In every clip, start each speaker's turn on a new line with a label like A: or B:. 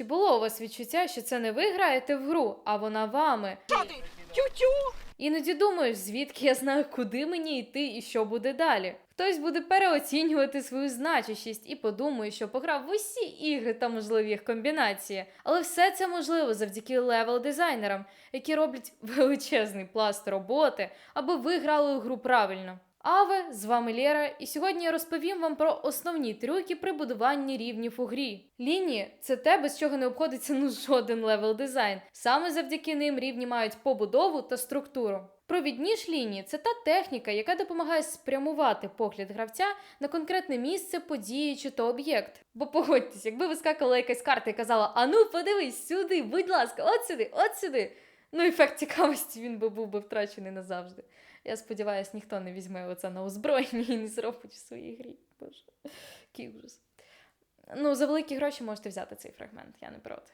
A: Чи було у вас відчуття, що це не ви граєте в гру, а вона вами?
B: Тю-тю!
A: Іноді думаєш, звідки я знаю, куди мені йти і що буде далі. Хтось буде переоцінювати свою значущість і подумає, що пограв в усі ігри та можливі їх комбінації. Але все це можливо завдяки левел дизайнерам, які роблять величезний пласт роботи, аби ви грали у гру правильно. Аве, з вами Лєра, і сьогодні я розповім вам про основні трюки при будуванні рівнів у грі. Лінії це те, без чого не обходиться ну жоден левел дизайн. Саме завдяки ним рівні мають побудову та структуру. Провідні ж лінії це та техніка, яка допомагає спрямувати погляд гравця на конкретне місце, події чи то об'єкт. Бо погодьтесь, якби вискакала якась карта і казала: Ану, подивись сюди, будь ласка, от сюди, от сюди. Ну, ефект цікавості він би був би втрачений назавжди. Я сподіваюся, ніхто не візьме оце на озброєння і не зробить в своїй грі. Боже, який ужас. Ну, за великі гроші можете взяти цей фрагмент, я не проти.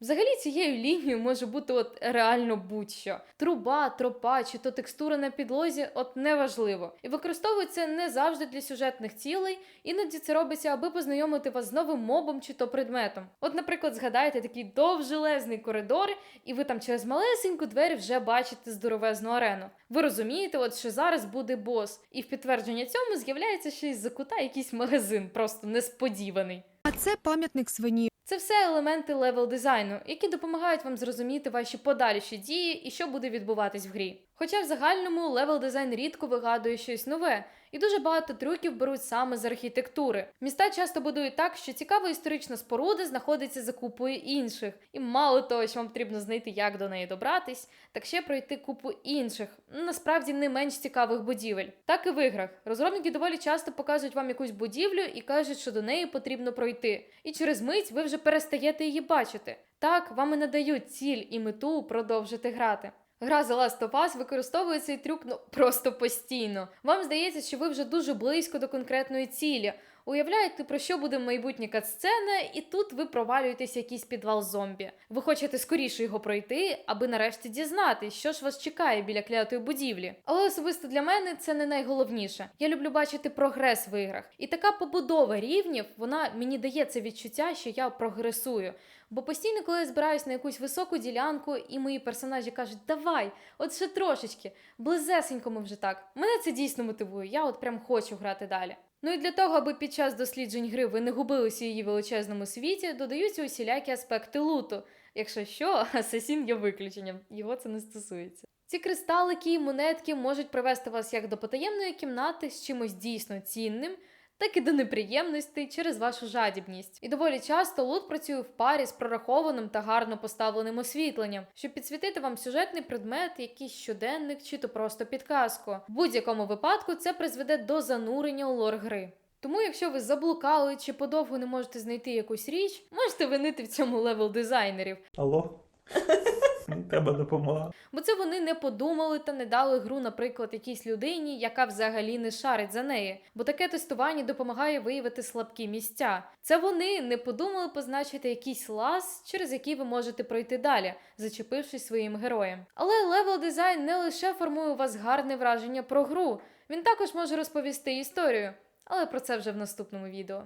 A: Взагалі цією лінією може бути от реально будь-що. Труба, тропа чи то текстура на підлозі, от неважливо. І використовується не завжди для сюжетних цілей, іноді це робиться, аби познайомити вас з новим мобом чи то предметом. От, наприклад, згадайте такий довжелезний коридор, і ви там через малесеньку двері вже бачите здоровезну арену. Ви розумієте, от що зараз буде бос, і в підтвердження цьому з'являється ще із-за якийсь магазин, просто несподіваний.
B: А це пам'ятник свині.
A: Це все елементи левел дизайну, які допомагають вам зрозуміти ваші подальші дії і що буде відбуватись в грі. Хоча в загальному левел дизайн рідко вигадує щось нове, і дуже багато трюків беруть саме з архітектури. Міста часто будують так, що цікава історична споруда знаходиться за купою інших, і мало того, що вам потрібно знайти, як до неї добратись, так ще пройти купу інших, насправді не менш цікавих будівель. Так і в іграх. Розробники доволі часто показують вам якусь будівлю і кажуть, що до неї потрібно пройти. І через мить ви вже перестаєте її бачити. Так, вам і надають ціль і мету продовжити грати. Гра The Last of Us використовує цей трюк ну просто постійно. Вам здається, що ви вже дуже близько до конкретної цілі. Уявляєте, про що буде майбутня катсцена, і тут ви провалюєтесь в якийсь підвал зомбі. Ви хочете скоріше його пройти, аби нарешті дізнатись, що ж вас чекає біля клятої будівлі. Але особисто для мене це не найголовніше. Я люблю бачити прогрес в іграх. І така побудова рівнів, вона мені дає це відчуття, що я прогресую. Бо постійно, коли я збираюсь на якусь високу ділянку, і мої персонажі кажуть, давай, от ще трошечки, близесенько ми вже так. Мене це дійсно мотивує. Я от прям хочу грати далі. Ну і для того, аби під час досліджень гри ви не губилися її величезному світі, додаються усілякі аспекти луту. Якщо що, асасін є виключенням, його це не стосується. Ці кристалики і монетки можуть привести вас як до потаємної кімнати з чимось дійсно цінним, так і до неприємностей через вашу жадібність. І доволі часто лут працює в парі з прорахованим та гарно поставленим освітленням, щоб підсвітити вам сюжетний предмет, якийсь щоденник чи то просто підказку. В будь-якому випадку це призведе до занурення у лор гри. Тому, якщо ви заблукали чи подовго не можете знайти якусь річ, можете винити в цьому левел дизайнерів,
C: Алло? Треба допомога.
A: бо це вони не подумали та не дали гру, наприклад, якійсь людині, яка взагалі не шарить за неї. Бо таке тестування допомагає виявити слабкі місця. Це вони не подумали позначити якийсь лаз, через який ви можете пройти далі, зачепившись своїм героєм. Але левел дизайн не лише формує у вас гарне враження про гру, він також може розповісти історію. Але про це вже в наступному відео.